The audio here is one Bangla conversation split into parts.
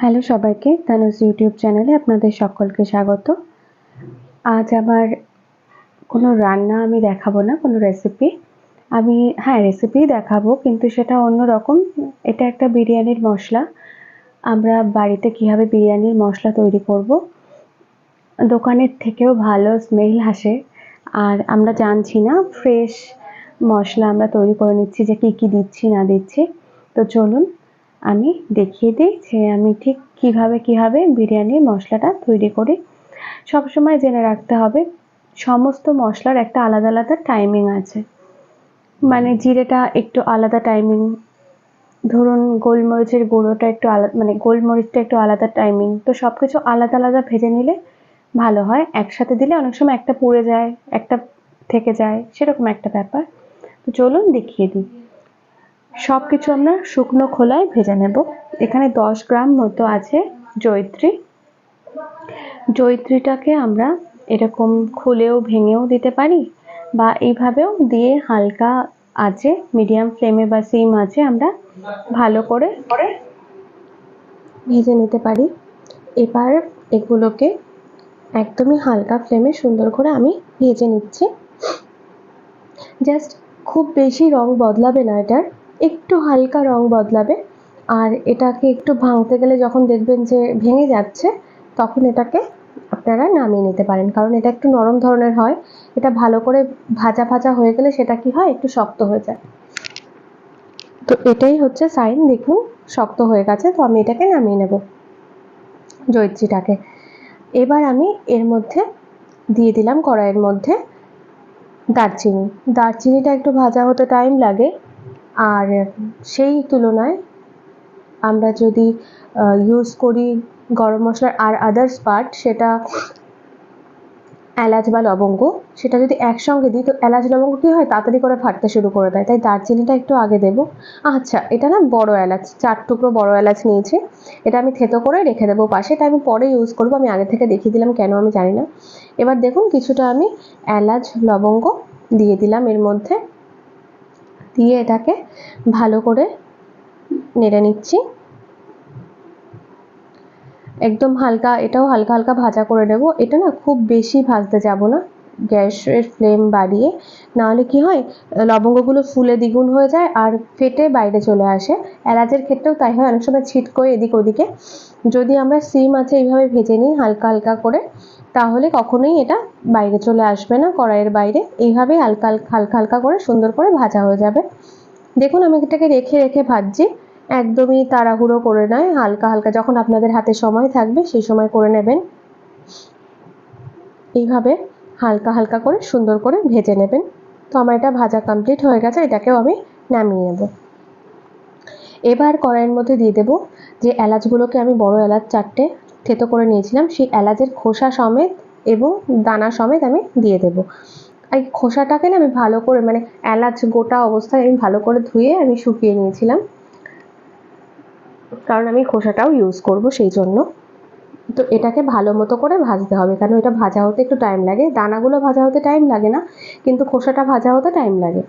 হ্যালো সবাইকে, তানুজ ইউটিউব চ্যানেলে আপনাদের সকলকে স্বাগত। আজ আবার কোনো রান্না আমি দেখাবো না, কোনো রেসিপি আমি হ্যাঁ রেসিপি দেখাবো, কিন্তু সেটা অন্য রকম। এটা একটা বিরিয়ানির মশলা। আমরা বাড়িতে কীভাবে বিরিয়ানির মশলা তৈরি করব? দোকানের থেকেও ভালো স্মেল আসে। আর আমরা জানছি না ফ্রেশ মশলা আমরা তৈরি করে নিচ্ছি যে কী কী দিচ্ছি, না দিচ্ছি। তো চলুন আমি দেখিয়ে দিই যে আমি ঠিক কীভাবে কীভাবে বিরিয়ানির মশলাটা তৈরি করি। সবসময় জেনে রাখতে হবে, সমস্ত মশলার একটা আলাদা আলাদা টাইমিং আছে। মানে জিরেটা একটু আলাদা টাইমিং ধরুন গোলমরিচের গুঁড়োটা একটু আলাদা মানে গোলমরিচটা একটু আলাদা টাইমিং তো সব কিছু আলাদা আলাদা ভেজে নিলে ভালো হয়। একসাথে দিলে অনেক সময় একটা পুড়ে যায়, একটা থেকে যায়, সেরকম একটা ব্যাপার। তো চলুন দেখিয়ে দিই। সব কিছু আমরা শুকনো খোলায় ভেজে নেব। এখানে দশ গ্রাম মতো আছে জয়িত্রী। জয়িত্রীটাকে আমরা এরকম খুলেও ভেঙেও দিতে পারি বা এইভাবেও দিয়ে হালকা আছে মিডিয়াম ফ্লেমে বা সিম আছে আমরা ভালো করে ভেজে নিতে পারি। এবার এগুলোকে একদমই হালকা ফ্লেমে সুন্দর করে আমি ভেজে নিচ্ছি। জাস্ট খুব বেশি রং বদলাবে না এটার। একটু হালকা রং বদলাবে। আর এটাকে একটু ভাঙতে গেলে যখন দেখবেন যে ভেঙে যাচ্ছে, তখন এটাকে আপনারা নামিয়ে নিতে পারেন। কারণ এটা একটু নরম ধরনের হয়। এটা ভালো করে ভাজা ভাজা হয়ে গেলে সেটা কি হয়? একটু শক্ত হয়ে যায়। তো এটাই হচ্ছে সাইন। দেখুন, শক্ত হয়ে গেছে। তো আমি এটাকে নামিয়ে নেব জৈত্রীটাকে এবার আমি এর মধ্যে দিয়ে দিলাম কড়াইয়ের মধ্যে দারচিনি। দারচিনিটা একটু ভাজা হতে টাইম লাগে। আর সেই তুলনায় আমরা যদি ইউজ করি গরম মশলার আর আদার্স পার্ট সেটা এলাচ বা লবঙ্গ, সেটা যদি একসঙ্গে দিই, তো এলাচ, লবঙ্গ কী হয়? তাড়াতাড়ি করে ফাটতে শুরু করে দেয়। তাই দারচিনিটা একটু আগে দেবো। আচ্ছা এটা না বড় এলাচ, চার টুকরো বড় এলাচ নিয়েছি। এটা আমি থেতো করে রেখে দেবো পাশে। এটা আমি পরে ইউজ করব। আমি আগে থেকে দেখিয়ে দিলাম কেন আমি জানি না। এবার দেখুন, কিছুটা আমি এলাচ, লবঙ্গ দিয়ে দিলাম এর মধ্যে। দিয়ে এটাকে ভালো করে নেড়ে নিচ্ছি। একদম হালকা, এটাও হালকা হালকা ভাজা করে নেব। এটা না খুব বেশি ভাজতে যাব না, গ্যাসের ফ্লেম বাড়িয়ে। নাহলে কি হয়, লবঙ্গগুলো ফুলে দ্বিগুণ হয়ে যায় আর ফেটে বাইরে চলে আসে। এলাচের ক্ষেত্রেও তাই হয়, অনেক সময় ছিটকোয় এদিক ওদিকে। যদি আমরা সিম আছে এইভাবে ভেজে নিই, হালকা হালকা করে তাহলে কখনোই এটা বাইরে চলে আসবে না, কড়াইয়ের বাইরে। এইভাবে হালকা হালকা হালকা করে, সুন্দর করে ভাজা হয়ে যাবে। দেখুন, আমি এটাকে রেখে রেখে ভাজছি। একদমই তাড়াহুড়ো করে নয়, হালকা হালকা যখন আপনাদের হাতে সময় থাকবে, সেই সময় করে নেবেন। এইভাবে হালকা হালকা করে, সুন্দর করে ভেজে নেবেন। তো আমার এটা ভাজা কমপ্লিট হয়ে গেছে, এটাকেও আমি নামিয়ে নেব। এবার কড়াইয়ের মধ্যে দিয়ে দেবো যে এলাচগুলোকে আমি বড় এলাচ চারটে থেতো করে নিয়েছিলাম, সেই এলাচের খোসা সমেত এবং দানা সমেত আমি দিয়ে দেবো। এই খোসাটাকে না আমি ভালো করে মানে এলাচ গোটা অবস্থায় আমি ভালো করে ধুয়ে আমি শুকিয়ে নিয়েছিলাম। কারণ আমি খোসাটাও ইউজ করব সেই জন্য। তো এটাকে ভালো মতো করে ভাজতে হবে, কারণ এটা ভাজা হতে একটু টাইম লাগে। দানাগুলো ভাজা হতে টাইম লাগে না, কিন্তু খোসাটা ভাজা হতে টাইম লাগে।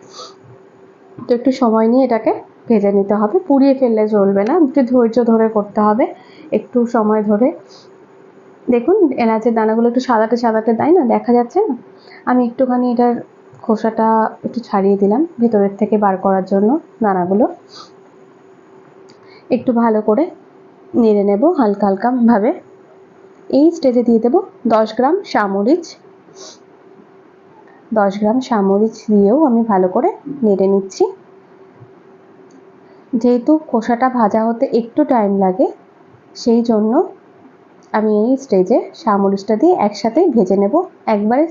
তো একটু সময় নিয়ে এটাকে ভেজে নিতে হবে। পুড়িয়ে ফেললে চলবে না, একটু ধৈর্য ধরে করতে হবে। একটু সময় ধরে। দেখুন এলাচের দানাগুলো একটু সাদাটে সাদাটে দেয় না? দেখা যাচ্ছে না? আমি একটুখানি এটার খোসাটা একটু ছাড়িয়ে দিলাম ভেতরের থেকে বার করার জন্য দানাগুলো। একটু ভালো করে নেড়ে নেব হালকা হালকাভাবে এই স্টেজে দিয়ে দেব দশ গ্রাম সামরিচ দশ গ্রাম সামরিচ দিয়েও আমি ভালো করে নেড়ে নিচ্ছি। যেহেতু খোসাটা ভাজা হতে একটু টাইম লাগে সেই জন্য আমি এই স্টেজে সামরিচটা দিয়ে একসাথেই ভেজে নেব। একবারে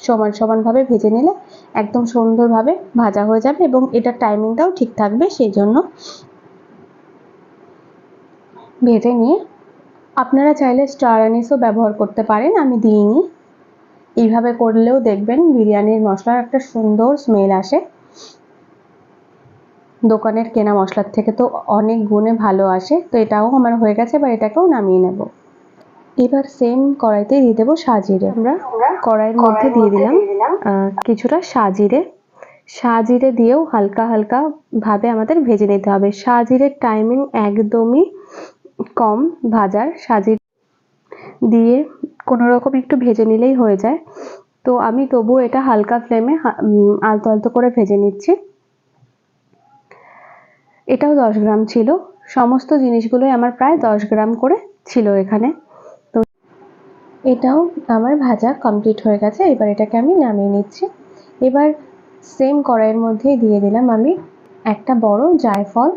সমান সমানভাবে ভেজে নিলে একদম সুন্দরভাবে ভাজা হয়ে যাবে এবং এটার টাইমিংটাও ঠিক থাকবে, সেই জন্য ভেজে নিয়ে আপনারা চাইলে স্টার অ্যানিসও ব্যবহার করতে পারেন, আমি দিইনি। এইভাবে করলেও দেখবেন বিরিয়ানির মশলার একটা সুন্দর স্মেল আসে। দোকানের কেনা মশলার থেকে তো অনেক গুণে ভালো আসে তো এটাও আমার হয়ে গেছে এবার এটাকেও নামিয়ে নেব। এবার সেম কড়াইতে দিয়ে দেবো সাজিরে। আমরা কড়াইয়ের মধ্যে দিয়ে দিলাম কিছুটা সাজিরে। সাজিরে দিয়েও হালকা হালকা ভাবে আমাদের ভেজে নিতে হবে। সাজিরের টাইমিং একদমই কম ভাজার। সাজিয়ে দিয়ে কোনো রকম একটু ভেজে নিলেই হয়ে যায়। তো আমি তবুও এটা হালকা ফ্লেমে আলতো আলতো করে ভেজে নিচ্ছি। এটাও দশ গ্রাম ছিল। সমস্ত জিনিসগুলোই আমার প্রায় দশ গ্রাম করে ছিল এখানে। তো এটাও আমার ভাজা কমপ্লিট হয়ে গেছে। এবার এটাকে আমি নামিয়ে নিচ্ছি। এবার সেম কড়াইয়ের মধ্যেই দিয়ে দিলাম আমি একটা বড় জায়ফল।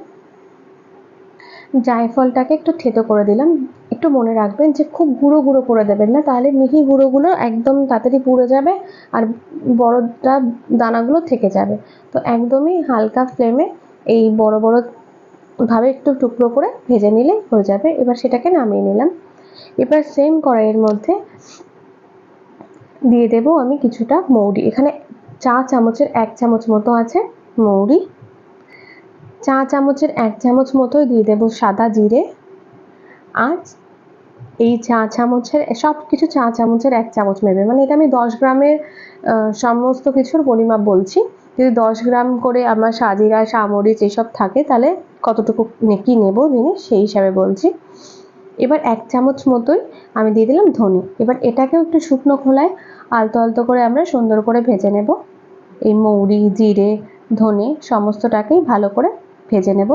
জায়ফলটাকে একটু থেতো করে দিলাম। একটু মনে রাখবেন যে খুব গুঁড়ো গুঁড়ো করে দেবেন না, তাহলে মিহি গুঁড়োগুলো একদম তাড়াতাড়ি পুড়ে যাবে আর বড়টা দানাগুলো থেকে যাবে। তো একদমই হালকা ফ্লেমে এই বড় বড় ভাবে একটু টুকরো করে ভেজে নিলে হয়ে যাবে। এবার সেটাকে নামিয়ে নিলাম। এবার সেম কড়াইয়ের মধ্যে দিয়ে দেব আমি কিছুটা মৌরি। এখানে চা চামচের এক চামচ মতো আছে মৌরি। চা চামচের এক চামচ মতোই দিয়ে দেব সাদা জিরে। আর এই চা চামচের সব কিছু চা চামচের এক চামচ নেবে। মানে এটা আমি দশ গ্রামের সমস্ত কিছুর পরিমাপ বলছি। যদি দশ গ্রাম করে আমার সাজিরা সামরিচ এসব থাকে, তাহলে কতটুকু কি নেব জিনিস সেই হিসাবে বলছি। এবার এক চামচ মতোই আমি দিয়ে দিলাম ধনে। এবার এটাকেও একটু শুকনো খোলায় আলতো আলতো করে আমরা সুন্দর করে ভেজে নেব। এই মৌরি, জিরে, ধনে সমস্তটাকেই ভালো করে ভেজে নেব।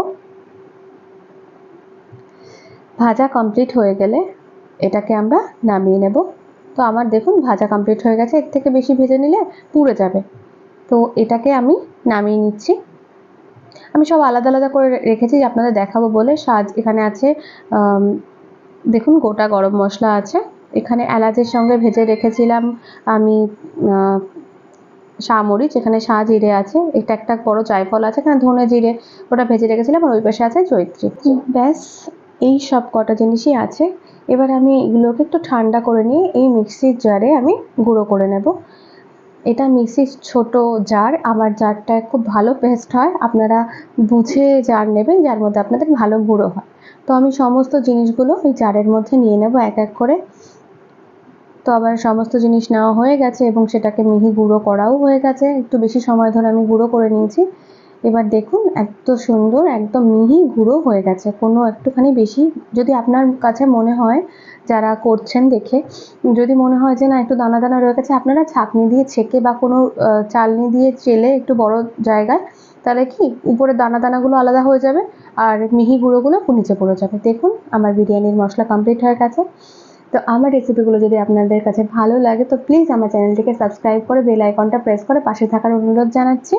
ভাজা কমপ্লিট হয়ে গেলে এটাকে আমরা নামিয়ে নেব। তো আমার দেখুন ভাজা কমপ্লিট হয়ে গেছে। এর থেকে বেশি ভেজে নিলে পুড়ে যাবে। তো এটাকে আমি নামিয়ে নিচ্ছি। আমি সব আলাদা আলাদা করে রেখেছি আপনাদের দেখাবো বলে। সাজ এখানে আছে দেখুন গোটা গরম মশলা আছে। এখানে এলাচের সঙ্গে ভেজে রেখেছিলাম আমি শাহমরিচ। এখানে শাহ জিরে আছে। এটা একটা বড় জায়ফল আছে। এখানে ধনে জিরে ওটা ভেজে রেখেছিলাম আর ওই পাশে আছে জৈত্রী ব্যাস, এই সব কটা জিনিসই আছে। এবার আমি এগুলোকে একটু ঠান্ডা করে নিয়ে এই মিক্সির জারে আমি গুঁড়ো করে নেব। এটা মিক্সির ছোট জার আমার জারটা খুব ভালো পেস্ট হয়। আপনারা বুঝে জার নেবেন, যার মধ্যে আপনাদের ভালো গুঁড়ো হয়। তো আমি সমস্ত জিনিসগুলো ওই জারের মধ্যে নিয়ে নেব এক এক করে। তো আবার সমস্ত জিনিস নেওয়া হয়ে গেছে এবং সেটাকে মিহি গুঁড়ো করাও হয়ে গেছে। একটু বেশি সময় ধরে আমি গুঁড়ো করে নিয়েছি। এবার দেখুন, এত সুন্দর, একদম মিহি গুঁড়ো হয়ে গেছে। কোনো একটুখানি বেশি যদি আপনার কাছে মনে হয়, যারা করছেন দেখে, যদি মনে হয় যে না, একটু দানা দানা রয়ে গেছে, আপনারা ছাঁকনি দিয়ে ছেঁকে বা কোনো চালনি দিয়ে চেলে একটু বড় জায়গায়, তাহলে কি উপরে দানা দানাগুলো আলাদা হয়ে যাবে, আর মিহি গুঁড়োগুলো নিচে পড়ে যাবে। দেখুন, আমার বিরিয়ানির মশলা কমপ্লিট হয়ে গেছে। তো আমার রেসিপিগুলো যদি আপনাদের কাছে ভালো লাগে, তো প্লিজ আমার চ্যানেলটিকে সাবস্ক্রাইব করে বেল আইকনটা প্রেস করে পাশে থাকার অনুরোধ জানাচ্ছি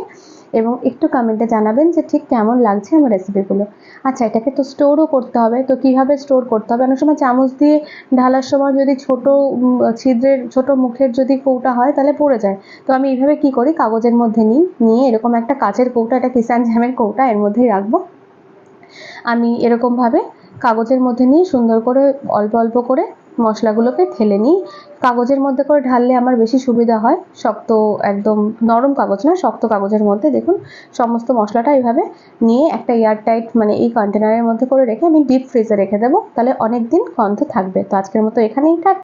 এবং একটু কমেন্টে জানাবেন যে ঠিক কেমন লাগছে আমার রেসিপিগুলো আচ্ছা এটাকে তো স্টোরও করতে হবে, তো কীভাবে স্টোর করতে হবে? অনেক সময় চামচ দিয়ে ঢালার সময় যদি ছোট ছিদ্রের, ছোট মুখের যদি কৌটা হয়, তাহলে পড়ে যায়। তো আমি এইভাবে কি করি? কাগজের মধ্যে নিই, নিয়ে এরকম একটা কাচের কৌটা এটা কিষান জ্যামের কৌটা এর মধ্যেই রাখব। আমি এরকমভাবে কাগজের মধ্যে নিয়ে সুন্দর করে অল্প অল্প করে মশলাগুলোকে ঠেলে নিই। কাগজের মধ্যে করে ঢাললে আমার বেশি সুবিধা হয়। শক্ত, একদম নরম কাগজ না, শক্ত কাগজের মধ্যে। দেখুন, সমস্ত মশলাটা এইভাবে নিয়ে একটা এয়ার টাইট মানে এই কন্টেনারের মধ্যে করে রেখে আমি ডিপ ফ্রিজে রেখে দেবো। তাহলে অনেক দিন গন্ধ থাকবে। তো আজকের মতো এখানেই থাক